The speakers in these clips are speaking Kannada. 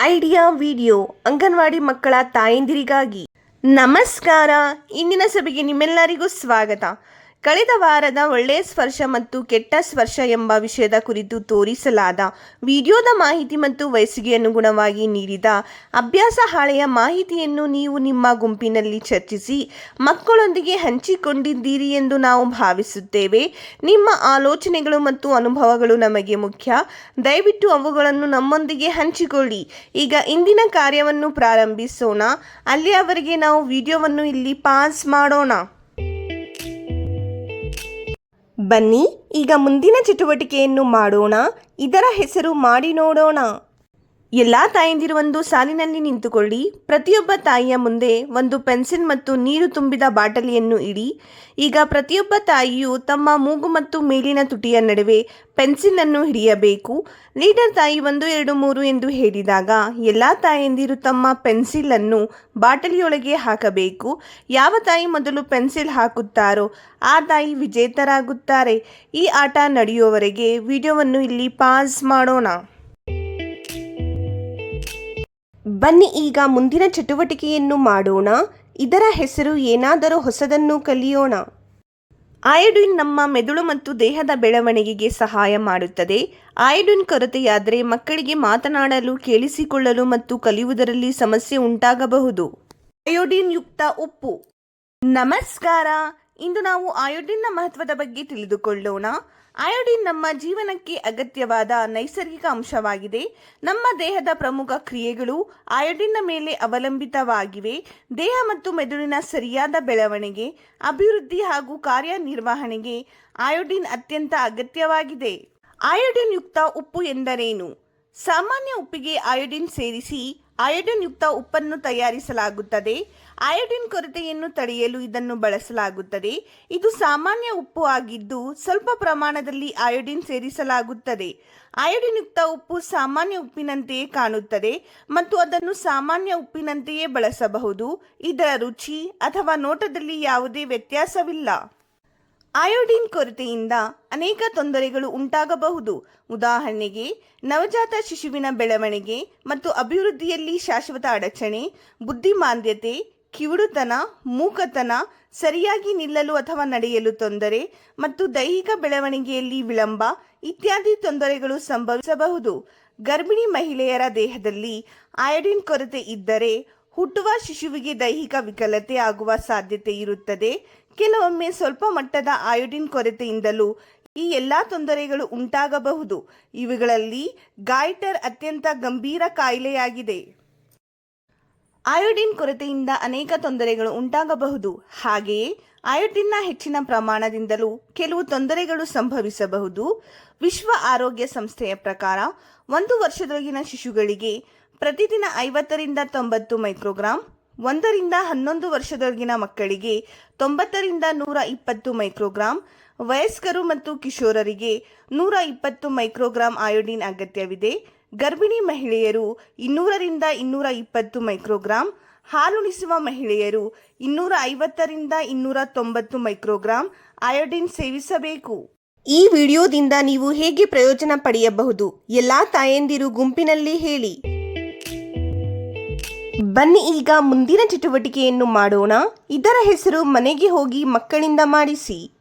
ಐಡಿಯಾ ವಿಡಿಯೋ ಅಂಗನವಾಡಿ ಮಕ್ಕಳ ತಾಯಂದಿರಿಗಾಗಿ. ನಮಸ್ಕಾರ. ಇಂದಿನ ಸಭೆಗೆ ನಿಮ್ಮೆಲ್ಲರಿಗೂ ಸ್ವಾಗತ. ಕಳೆದ ವಾರದ ಒಳ್ಳೆಯ ಸ್ಪರ್ಶ ಮತ್ತು ಕೆಟ್ಟ ಸ್ಪರ್ಶ ಎಂಬ ವಿಷಯದ ಕುರಿತು ತೋರಿಸಲಾದ ವಿಡಿಯೋದ ಮಾಹಿತಿ ಮತ್ತು ವಯಸ್ಸಿಗೆ ಅನುಗುಣವಾಗಿ ನೀಡಿದ ಅಭ್ಯಾಸ ಹಾಳೆಯ ಮಾಹಿತಿಯನ್ನು ನೀವು ನಿಮ್ಮ ಗುಂಪಿನಲ್ಲಿ ಚರ್ಚಿಸಿ ಮಕ್ಕಳೊಂದಿಗೆ ಹಂಚಿಕೊಂಡಿದ್ದೀರಿ ಎಂದು ನಾವು ಭಾವಿಸುತ್ತೇವೆ. ನಿಮ್ಮ ಆಲೋಚನೆಗಳು ಮತ್ತು ಅನುಭವಗಳು ನಮಗೆ ಮುಖ್ಯ. ದಯವಿಟ್ಟು ಅವುಗಳನ್ನು ನಮ್ಮೊಂದಿಗೆ ಹಂಚಿಕೊಳ್ಳಿ. ಈಗ ಇಂದಿನ ಕಾರ್ಯವನ್ನು ಪ್ರಾರಂಭಿಸೋಣ. ಅಲ್ಲಿಯವರೆಗೆ ನಾವು ವಿಡಿಯೋವನ್ನು ಇಲ್ಲಿ ಪಾಸ್ ಮಾಡೋಣ. ಬನ್ನಿ ಈಗ ಮುಂದಿನ ಚಟುವಟಿಕೆಯನ್ನು ಮಾಡೋಣ. ಇದರ ಹೆಸರು ಮಾಡಿ ನೋಡೋಣ. ಎಲ್ಲ ತಾಯಂದಿರು ಒಂದು ಸಾಲಿನಲ್ಲಿ ನಿಂತುಕೊಳ್ಳಿ. ಪ್ರತಿಯೊಬ್ಬ ತಾಯಿಯ ಮುಂದೆ ಒಂದು ಪೆನ್ಸಿಲ್ ಮತ್ತು ನೀರು ತುಂಬಿದ ಬಾಟಲಿಯನ್ನು ಇಡಿ. ಈಗ ಪ್ರತಿಯೊಬ್ಬ ತಾಯಿಯು ತಮ್ಮ ಮೂಗು ಮತ್ತು ಮೇಲಿನ ತುಟಿಯ ನಡುವೆ ಪೆನ್ಸಿಲನ್ನು ಹಿಡಿಯಬೇಕು. ಲೀಡರ್ ತಾಯಿ ಒಂದು, ಎರಡು, ಮೂರು ಎಂದು ಹೇಳಿದಾಗ ಎಲ್ಲ ತಾಯಂದಿರು ತಮ್ಮ ಪೆನ್ಸಿಲನ್ನು ಬಾಟಲಿಯೊಳಗೆ ಹಾಕಬೇಕು. ಯಾವ ತಾಯಿ ಮೊದಲು ಪೆನ್ಸಿಲ್ ಹಾಕುತ್ತಾರೋ ಆ ತಾಯಿ ವಿಜೇತರಾಗುತ್ತಾರೆ. ಈ ಆಟ ನಡೆಯುವವರೆಗೆ ವಿಡಿಯೋವನ್ನು ಇಲ್ಲಿ ಪಾಸ್ ಮಾಡೋಣ. ಬನ್ನಿ ಈಗ ಮುಂದಿನ ಚಟುವಟಿಕೆಯನ್ನು ಮಾಡೋಣ. ಇದರ ಹೆಸರು ಏನಾದರೂ ಹೊಸದನ್ನು ಕಲಿಯೋಣ. ಆಯೋಡಿನ್ ನಮ್ಮ ಮೆದುಳು ಮತ್ತು ದೇಹದ ಬೆಳವಣಿಗೆಗೆ ಸಹಾಯ ಮಾಡುತ್ತದೆ. ಆಯೋಡಿನ್ ಕೊರತೆಯಾದರೆ ಮಕ್ಕಳಿಗೆ ಮಾತನಾಡಲು, ಕೇಳಿಸಿಕೊಳ್ಳಲು ಮತ್ತು ಕಲಿಯುವುದರಲ್ಲಿ ಸಮಸ್ಯೆ ಉಂಟಾಗಬಹುದು. ಅಯೋಡಿನ್ ಯುಕ್ತ ಉಪ್ಪು. ನಮಸ್ಕಾರ. ಇಂದು ನಾವು ಅಯೋಡಿನ್ನ ಮಹತ್ವದ ಬಗ್ಗೆ ತಿಳಿದುಕೊಳ್ಳೋಣ. ಅಯೋಡಿನ್ ನಮ್ಮ ಜೀವನಕ್ಕೆ ಅಗತ್ಯವಾದ ನೈಸರ್ಗಿಕ ಅಂಶವಾಗಿದೆ. ನಮ್ಮ ದೇಹದ ಪ್ರಮುಖ ಕ್ರಿಯೆಗಳು ಅಯೋಡಿನ್ನ ಮೇಲೆ ಅವಲಂಬಿತವಾಗಿವೆ. ದೇಹ ಮತ್ತು ಮೆದುಳಿನ ಸರಿಯಾದ ಬೆಳವಣಿಗೆ, ಅಭಿವೃದ್ಧಿ ಹಾಗೂ ಕಾರ್ಯನಿರ್ವಹಣೆಗೆ ಅಯೋಡಿನ್ ಅತ್ಯಂತ ಅಗತ್ಯವಾಗಿದೆ. ಅಯೋಡಿನ್ ಯುಕ್ತ ಉಪ್ಪು ಎಂದರೇನು? ಸಾಮಾನ್ಯ ಉಪ್ಪಿಗೆ ಅಯೋಡಿನ್ ಸೇರಿಸಿ ಅಯೋಡಿನ್ ಯುಕ್ತ ಉಪ್ಪನ್ನು ತಯಾರಿಸಲಾಗುತ್ತದೆ. ಅಯೋಡಿನ್ ಕೊರತೆಯನ್ನು ತಡೆಯಲು ಇದನ್ನು ಬಳಸಲಾಗುತ್ತದೆ. ಇದು ಸಾಮಾನ್ಯ ಉಪ್ಪು ಆಗಿದ್ದು ಸ್ವಲ್ಪ ಪ್ರಮಾಣದಲ್ಲಿ ಅಯೋಡಿನ್ ಸೇರಿಸಲಾಗುತ್ತದೆ. ಅಯೋಡಿನ್ ಯುಕ್ತ ಉಪ್ಪು ಸಾಮಾನ್ಯ ಉಪ್ಪಿನಂತೆಯೇ ಕಾಣುತ್ತದೆ ಮತ್ತು ಅದನ್ನು ಸಾಮಾನ್ಯ ಉಪ್ಪಿನಂತೆಯೇ ಬಳಸಬಹುದು. ಇದರ ರುಚಿ ಅಥವಾ ನೋಟದಲ್ಲಿ ಯಾವುದೇ ವ್ಯತ್ಯಾಸವಿಲ್ಲ. ಅಯೋಡಿನ್ ಕೊರತೆಯಿಂದ ಅನೇಕ ತೊಂದರೆಗಳು ಉಂಟಾಗಬಹುದು. ಉದಾಹರಣೆಗೆ, ನವಜಾತ ಶಿಶುವಿನ ಬೆಳವಣಿಗೆ ಮತ್ತು ಅಭಿವೃದ್ಧಿಯಲ್ಲಿ ಶಾಶ್ವತ ಅಡಚಣೆ, ಬುದ್ಧಿಮಾಂದ್ಯತೆ, ಕಿವುಡುತನ, ಮೂಕತನ, ಸರಿಯಾಗಿ ನಿಲ್ಲಲು ಅಥವಾ ನಡೆಯಲು ತೊಂದರೆ ಮತ್ತು ದೈಹಿಕ ಬೆಳವಣಿಗೆಯಲ್ಲಿ ವಿಳಂಬ ಇತ್ಯಾದಿ ತೊಂದರೆಗಳು ಸಂಭವಿಸಬಹುದು. ಗರ್ಭಿಣಿ ಮಹಿಳೆಯರ ದೇಹದಲ್ಲಿ ಅಯೋಡಿನ್ ಕೊರತೆ ಇದ್ದರೆ ಹುಟ್ಟುವ ಶಿಶುವಿಗೆ ದೈಹಿಕ ವಿಕಲತೆ ಆಗುವ ಸಾಧ್ಯತೆ ಇರುತ್ತದೆ. ಕೆಲವೊಮ್ಮೆ ಸ್ವಲ್ಪ ಮಟ್ಟದ ಅಯೋಡಿನ್ ಕೊರತೆಯಿಂದಲೂ ಈ ಎಲ್ಲ ತೊಂದರೆಗಳು ಉಂಟಾಗಬಹುದು. ಇವುಗಳಲ್ಲಿ ಗಾಯ್ಟರ್ ಅತ್ಯಂತ ಗಂಭೀರ ಕಾಯಿಲೆಯಾಗಿದೆ. ಆಯೋಡಿನ್ ಕೊರತೆಯಿಂದ ಅನೇಕ ತೊಂದರೆಗಳು ಉಂಟಾಗಬಹುದು. ಹಾಗೆಯೇ ಅಯೋಡಿನ್ನ ಹೆಚ್ಚಿನ ಪ್ರಮಾಣದಿಂದಲೂ ಕೆಲವು ತೊಂದರೆಗಳು ಸಂಭವಿಸಬಹುದು. ವಿಶ್ವ ಆರೋಗ್ಯ ಸಂಸ್ಥೆಯ ಪ್ರಕಾರ ಒಂದು ವರ್ಷದೊಳಗಿನ ಶಿಶುಗಳಿಗೆ ಪ್ರತಿದಿನ ಐವತ್ತರಿಂದ ತೊಂಬತ್ತು ಮೈಕ್ರೋಗ್ರಾಂ, ಒಂದರಿಂದ ಹನ್ನೊಂದು ವರ್ಷದವರೆಗಿನ ಮಕ್ಕಳಿಗೆ ತೊಂಬತ್ತರಿಂದ ನೂರ ಇಪ್ಪತ್ತು ಮೈಕ್ರೋಗ್ರಾಂ, ವಯಸ್ಕರು ಮತ್ತು ಕಿಶೋರರಿಗೆ ನೂರ ಇಪ್ಪತ್ತು ಮೈಕ್ರೋಗ್ರಾಂ ಅಯೋಡಿನ್ ಅಗತ್ಯವಿದೆ. ಗರ್ಭಿಣಿ ಮಹಿಳೆಯರು ಇನ್ನೂರರಿಂದ ಇನ್ನೂರ ಇಪ್ಪತ್ತು ಮೈಕ್ರೋಗ್ರಾಂ, ಹಾಲುಣಿಸುವ ಮಹಿಳೆಯರು ಇನ್ನೂರ ಐವತ್ತರಿಂದ ಇನ್ನೂರ ತೊಂಬತ್ತು ಮೈಕ್ರೋಗ್ರಾಂ ಅಯೋಡಿನ್ ಸೇವಿಸಬೇಕು. ಈ ವಿಡಿಯೋದಿಂದ ನೀವು ಹೇಗೆ ಪ್ರಯೋಜನ ಪಡೆಯಬಹುದು? ಎಲ್ಲಾ ತಾಯಂದಿರು ಗುಂಪಿನಲ್ಲಿ ಹೇಳಿ. ಬನ್ನಿ ಈಗ ಮುಂದಿನ ಚಟುವಟಿಕೆಯನ್ನು ಮಾಡೋಣ. ಇದರ ಹೆಸರು ಮನೆಗೆ ಹೋಗಿ ಮಕ್ಕಳಿಂದ ಮಾಡಿಸಿ.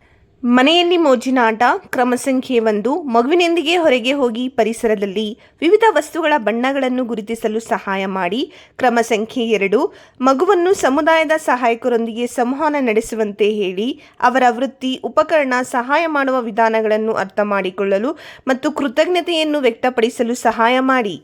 ಮನೆಯಲ್ಲಿ ಮೋಜಿನ ಆಟ, ಕ್ರಮ ಸಂಖ್ಯೆ ಒಂದು, ಮಗುವಿನೊಂದಿಗೆ ಹೊರಗೆ ಹೋಗಿ ಪರಿಸರದಲ್ಲಿ ವಿವಿಧ ವಸ್ತುಗಳ ಬಣ್ಣಗಳನ್ನು ಗುರುತಿಸಲು ಸಹಾಯ ಮಾಡಿ. ಕ್ರಮ ಸಂಖ್ಯೆ ಎರಡು, ಮಗುವನ್ನು ಸಮುದಾಯದ ಸಹಾಯಕರೊಂದಿಗೆ ಸಂವಹನ ನಡೆಸುವಂತೆ ಹೇಳಿ, ಅವರ ವೃತ್ತಿ, ಉಪಕರಣ ಸಹಾಯ ಮಾಡುವ ವಿಧಾನಗಳನ್ನು ಅರ್ಥ ಮಾಡಿಕೊಳ್ಳಲು ಮತ್ತು ಕೃತಜ್ಞತೆಯನ್ನು ವ್ಯಕ್ತಪಡಿಸಲು ಸಹಾಯ ಮಾಡಿ.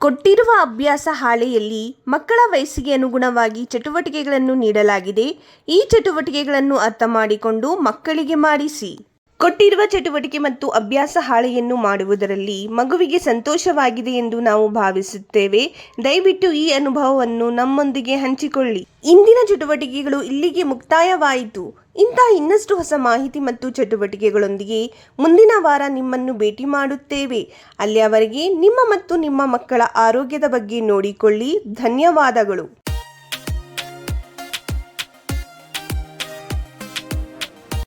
ಕೊಟ್ಟಿರುವ ಅಭ್ಯಾಸ ಹಾಳೆಯಲ್ಲಿ ಮಕ್ಕಳ ವಯಸ್ಸಿಗೆ ಅನುಗುಣವಾಗಿ ಚಟುವಟಿಕೆಗಳನ್ನು ನೀಡಲಾಗಿದೆ. ಈ ಚಟುವಟಿಕೆಗಳನ್ನು ಅರ್ಥ ಮಾಡಿಕೊಂಡು ಮಕ್ಕಳಿಗೆ ಮಾಡಿಸಿ. ಕೊಟ್ಟಿರುವ ಚಟುವಟಿಕೆ ಮತ್ತು ಅಭ್ಯಾಸ ಹಾಳೆಯನ್ನು ಮಾಡುವುದರಲ್ಲಿ ಮಗುವಿಗೆ ಸಂತೋಷವಾಗಿದೆ ಎಂದು ನಾವು ಭಾವಿಸುತ್ತೇವೆ. ದಯವಿಟ್ಟು ಈ ಅನುಭವವನ್ನು ನಮ್ಮೊಂದಿಗೆ ಹಂಚಿಕೊಳ್ಳಿ. ಇಂದಿನ ಚಟುವಟಿಕೆಗಳು ಇಲ್ಲಿಗೆ ಮುಕ್ತಾಯವಾಯಿತು. ಇಂತಹ ಇನ್ನಷ್ಟು ಹೊಸ ಮಾಹಿತಿ ಮತ್ತು ಚಟುವಟಿಕೆಗಳೊಂದಿಗೆ ಮುಂದಿನ ವಾರ ನಿಮ್ಮನ್ನು ಭೇಟಿ ಮಾಡುತ್ತೇವೆ. ಅಲ್ಲಿಯವರೆಗೆ ನಿಮ್ಮ ಮತ್ತು ನಿಮ್ಮ ಮಕ್ಕಳ ಆರೋಗ್ಯದ ಬಗ್ಗೆ ನೋಡಿಕೊಳ್ಳಿ. ಧನ್ಯವಾದಗಳು.